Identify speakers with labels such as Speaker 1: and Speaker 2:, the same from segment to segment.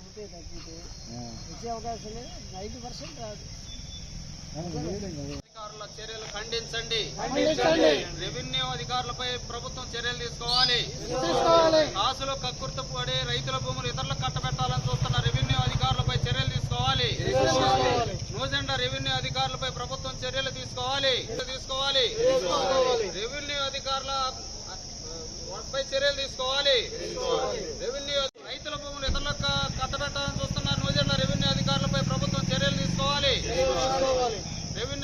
Speaker 1: ఒకటే తగ్గితే వచ్చే అవకాశం లేదు నైంటీ పర్సెంట్ రాదు.
Speaker 2: అధికారుల చర్యలు ఖండించండి. రెవెన్యూ అధికారులపై ప్రభుత్వం చర్యలు తీసుకోవాలి. కాసులు కక్కుర్తి పడి రైతుల భూములు ఇతరులకు కట్టబెట్టాలని చూస్తున్న రెవెన్యూ అధికారులపై చర్యలు తీసుకోవాలి. నూజెండ రెవెన్యూ అధికారులపై ప్రభుత్వం చర్యలు తీసుకోవాలి. తీసుకోవాలి. రెవెన్యూ అధికారుల పై చర్యలు తీసుకోవాలి. రెవెన్యూ రైతుల భూములు ఇతరులకు క- కట్టబెట్టాలని చూస్తున్న నూజెండ రెవెన్యూ అధికారులపై ప్రభుత్వం చర్యలు తీసుకోవాలి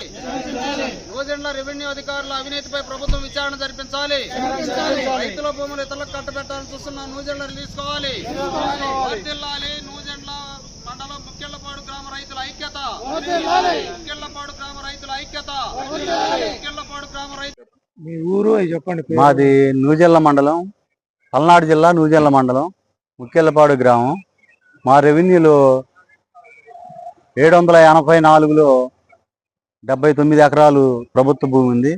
Speaker 2: రెవెన్యూ నూజెండ్ల రెవెన్యూ అధికారుల అవినీతిపై ప్రభుత్వం విచారణ జరిపించాలి. రైతుల భూములు ఇతరులకు కట్టబెట్టాలని చూస్తున్న నూజెండ్ల తీసుకోవాలి వర్ధిల్లాలి. నూజెండ్ల మండలం ముఖ్యళ్ళపాడు గ్రామ రైతుల ఐక్యత. ముఖ్యళ్ళపాడు గ్రామ రైతుల ఐక్యత. ముఖ్యళ్ళపాడు గ్రామ రైతు
Speaker 1: మీ ఊరు చెప్పండి.
Speaker 3: మాది నూజెల్ల మండలం. పల్నాడు జిల్లా నూజెల్ల మండలం. ముక్కెళ్ళపాడు గ్రామం. మా రెవెన్యూలో ఏడు వందల ఎనభై నాలుగులో డెబ్బై తొమ్మిది ఎకరాలు ప్రభుత్వ భూమి ఉంది.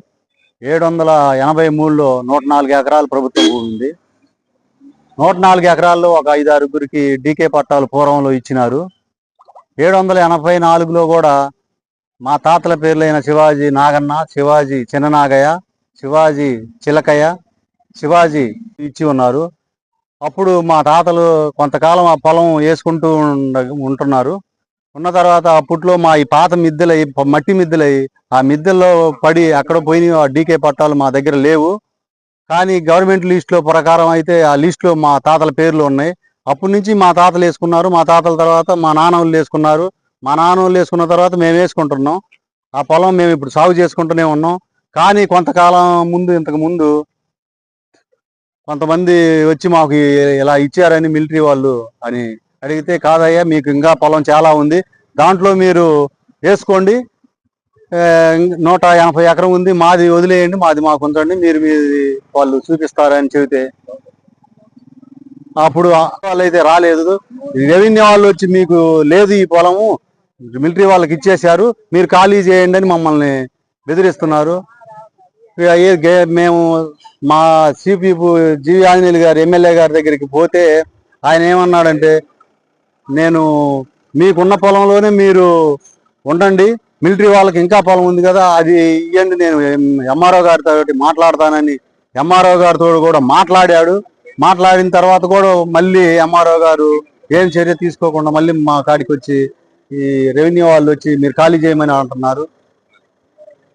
Speaker 3: ఏడు వందల ఎనభై మూడులో నూట నాలుగు ఎకరాలు ప్రభుత్వ భూమి ఉంది. నూట నాలుగు ఎకరాల్లో ఒక ఐదు ఆరుగురికి డీకే పట్టాలు పూర్వంలో ఇచ్చినారు. ఏడు వందల ఎనభై నాలుగులో కూడా మా తాతల పేర్లైన శివాజీ నాగన్న శివాజీ చిన్ననాగయ్య శివాజీ చిలకయ్య శివాజీ ఇచ్చి ఉన్నారు. అప్పుడు మా తాతలు కొంతకాలం ఆ పొలం వేసుకుంటూ ఉండ ఉంటున్నారు. ఉన్న తర్వాత అప్పట్లో మా ఈ పాత మిద్దెలయ్యి మట్టి మిద్దెలయ్యి ఆ మిద్దెల్లో పడి అక్కడ పోయిన ఆ డీకే పట్టాలు మా దగ్గర లేవు. కానీ గవర్నమెంట్ లిస్టులో ప్రకారం అయితే ఆ లిస్టులో మా తాతల పేర్లు ఉన్నాయి. అప్పటి నుంచి మా తాతలు వేసుకున్నారు. మా తాతల తర్వాత మా నాన్నలు వేసుకున్నారు. మా నాన్నలు వేసుకున్న తర్వాత మేము వేసుకుంటున్నాం. ఆ పొలం మేము ఇప్పుడు సాగు చేసుకుంటూనే ఉన్నాం. కానీ కొంతకాలం ముందు ఇంతకు ముందు కొంతమంది వచ్చి మాకు ఇలా ఇచ్చారని మిలిటరీ వాళ్ళు అని అడిగితే కాదయ్యా మీకు ఇంకా పొలం చాలా ఉంది. దాంట్లో మీరు వేసుకోండి. నూట ఎనభై ఎకరం ఉంది మాది వదిలేయండి మాది మాకు ఉంచండి మీరు మీది వాళ్ళు చూపిస్తారని చెబితే. అప్పుడు వాళ్ళు అయితే రాలేదు. రెవెన్యూ వాళ్ళు వచ్చి మీకు లేదు ఈ పొలము మిలిటరీ వాళ్ళకి ఇచ్చేశారు మీరు ఖాళీ చేయండి అని మమ్మల్ని బెదిరిస్తున్నారు. ఇక మేము మా సిపి జీవి ఆంజనేయులు గారు ఎమ్మెల్యే గారి దగ్గరికి పోతే ఆయన ఏమన్నాడంటే నేను మీకున్న పొలంలోనే మీరు ఉండండి. మిలిటరీ వాళ్ళకి ఇంకా పొలం ఉంది కదా అది ఇవ్వండి నేను ఎంఆర్ఓ గారితో మాట్లాడతానని ఎంఆర్ఓ గారితో కూడా మాట్లాడాడు. మాట్లాడిన తర్వాత కూడా మళ్ళీ ఎంఆర్ఓ గారు ఏం చర్య తీసుకోకుండా మళ్ళీ మా కాడికి వచ్చి ఈ రెవెన్యూ వాళ్ళు వచ్చి మీరు ఖాళీ చేయమని అంటున్నారు.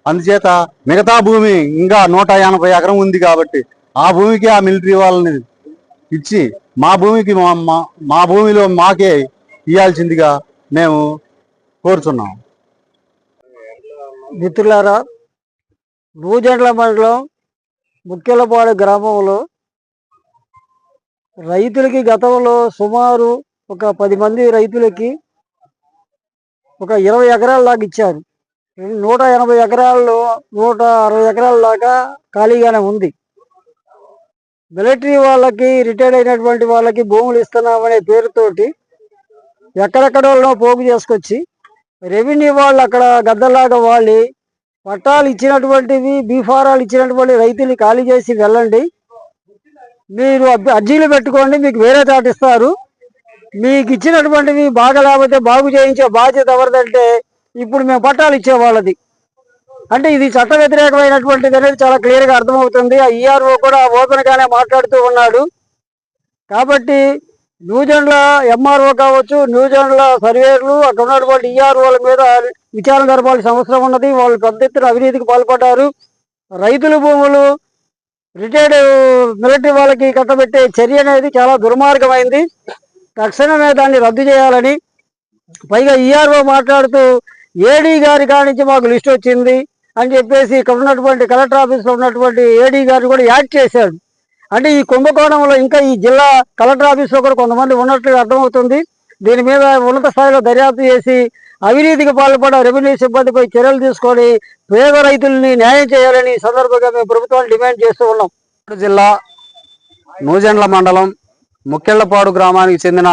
Speaker 3: అందుచేత మిగతా భూమి ఇంకా నూట ఎనభై ఎకరం ఉంది కాబట్టి ఆ భూమికి ఆ మిలిటరీ వాళ్ళని ఇచ్చి మా భూమికి మా- మా భూమిలో మాకే ఇవ్వాల్సిందిగా మేము కోరుతున్నాం.
Speaker 1: మిత్రులారా నూజెండ్ల మండలం ముఖ్యలపాడు గ్రామంలో రైతులకి గతంలో సుమారు ఒక పది మంది రైతులకి ఒక ఇరవై ఎకరాల దాకా ఇచ్చారు. నూట ఎనభై ఎకరాల్లో నూట అరవై ఎకరాల దాకా ఖాళీగానే ఉంది. మిలిటరీ వాళ్ళకి రిటైర్డ్ అయినటువంటి వాళ్ళకి భూములు ఇస్తున్నామనే పేరుతోటి ఎక్కడెక్కడో పోగు చేసుకొచ్చి రెవెన్యూ వాళ్ళు అక్కడ గద్దలాగా వాళ్ళు పట్టాలు ఇచ్చినటువంటివి బీఫారాలు ఇచ్చినటువంటి రైతులు ఖాళీ చేసి వెళ్ళండి. మీరు అర్జీలు పెట్టుకోండి మీకు వేరే చాట ఇస్తారు. మీకు ఇచ్చినటువంటివి బాగా లేకపోతే బాగు చేయించే బాధ్యత ఎవరిదంటే ఇప్పుడు మేము పట్టాలు ఇచ్చే వాళ్ళది. అంటే ఇది చట్ట వ్యతిరేకమైనటువంటిది అనేది చాలా క్లియర్గా అర్థమవుతుంది. ఆ ఈఆర్ఓ కూడా ఓపెన్గానే మాట్లాడుతూ ఉన్నాడు. కాబట్టి న్యూజెండ్ల ఎంఆర్ఓ కావచ్చు న్యూజెండ్ల సర్వేర్లు అక్కడ ఉన్నటువంటి ఈఆర్ఓల మీద విచారణ జరపాల్సిన అవసరం ఉన్నది. వాళ్ళు పెద్ద ఎత్తున అవినీతికి పాల్పడ్డారు. రైతుల భూములు రిటైర్డ్ మిలిటరీ వాళ్ళకి కట్టబెట్టే చర్య అనేది చాలా దుర్మార్గమైంది. తక్షణమే దాన్ని రద్దు చేయాలని. పైగా ఈఆర్ఓ మాట్లాడుతూ ఏడీ గారి కానించి మాకు లిస్ట్ వచ్చింది. అని చెప్పేసి ఇక్కడ ఉన్నటువంటి కలెక్టర్ ఆఫీస్లో ఉన్నటువంటి ఏడీ గారు కూడా యాడ్ చేశాడు. అంటే ఈ కుంభకోణంలో ఇంకా ఈ జిల్లా కలెక్టర్ ఆఫీస్లో కూడా కొంతమంది ఉన్నట్లుగా అర్థమవుతుంది. దీని మీద ఉన్నత స్థాయిలో దర్యాప్తు చేసి అవినీతికి పాల్పడ రెవెన్యూ సిబ్బందిపై చర్యలు తీసుకొని పేద రైతుల్ని న్యాయం చేయాలని సందర్భంగా మేము ప్రభుత్వాన్ని డిమాండ్ చేస్తూ ఉన్నాం.
Speaker 3: జిల్లా నూజెండ్ల మండలం ముక్కెళ్ళపాడు గ్రామానికి చెందిన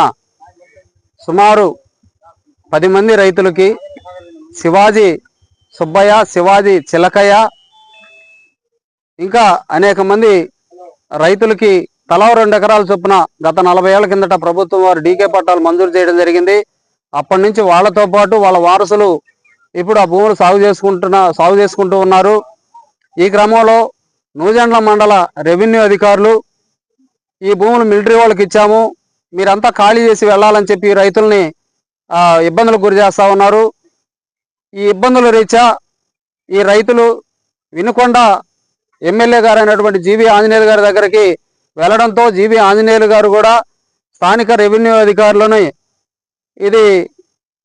Speaker 3: సుమారు పది మంది రైతులకి శివాజీ సుబ్బయ్య శివాజీ చిలకయ్య ఇంకా అనేక మంది రైతులకి
Speaker 2: తలా రెండు ఎకరాల చొప్పున గత నలభై ఏళ్ళ కిందట ప్రభుత్వం వారు డీకే పట్టాలు మంజూరు చేయడం జరిగింది. అప్పటి నుంచి వాళ్ళతో పాటు వాళ్ళ వారసులు ఇప్పుడు ఆ భూములు సాగు చేసుకుంటున్న సాగు చేసుకుంటూ ఉన్నారు. ఈ క్రమంలో నూజెండ్ల మండల రెవెన్యూ అధికారులు ఈ భూములు మిలిటరీ వాళ్ళకి ఇచ్చాము. మీరంతా ఖాళీ చేసి వెళ్ళాలని చెప్పి రైతుల్ని ఇబ్బందులకు గురి చేస్తా ఉన్నారు. ఈ ఇబ్బందుల రీత్యా ఈ రైతులు వినుకొండ ఎమ్మెల్యే గారు అయినటువంటి జీవి ఆంజనేయులు గారి దగ్గరికి వెళ్ళడంతో జీవి ఆంజనేయులు గారు కూడా స్థానిక రెవెన్యూ అధికారులని ఇది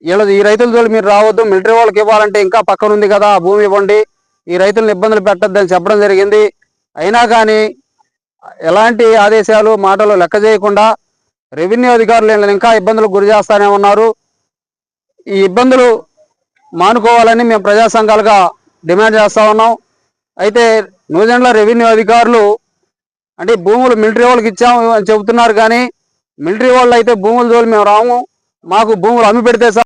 Speaker 2: వీళ్ళ ఈ రైతులతో మీరు రావద్దు మిలిటరీ వాళ్ళకి ఇవ్వాలంటే ఇంకా పక్కనుంది కదా ఆ భూమి ఇవ్వండి ఈ రైతులను ఇబ్బందులు పెట్టద్దని చెప్పడం జరిగింది. అయినా కానీ ఎలాంటి ఆదేశాలు మాటలు లెక్క చేయకుండా రెవెన్యూ అధికారులు ఇంకా ఇబ్బందులకు గురి చేస్తానే ఉన్నారు. ఈ ఇబ్బందులు మానుకోవాలని మేము ప్రజా సంఘాలుగా డిమాండ్ చేస్తూ ఉన్నాం. అయితే న్యూజిలాండ్లో రెవెన్యూ అధికారులు అంటే భూములు మిలిటరీ వాళ్ళకి ఇచ్చాము అని చెబుతున్నారు కానీ మిలిటరీ వాళ్ళు అయితే భూముల జోలి మేము రాము. మాకు భూములు అమ్మి పెడితే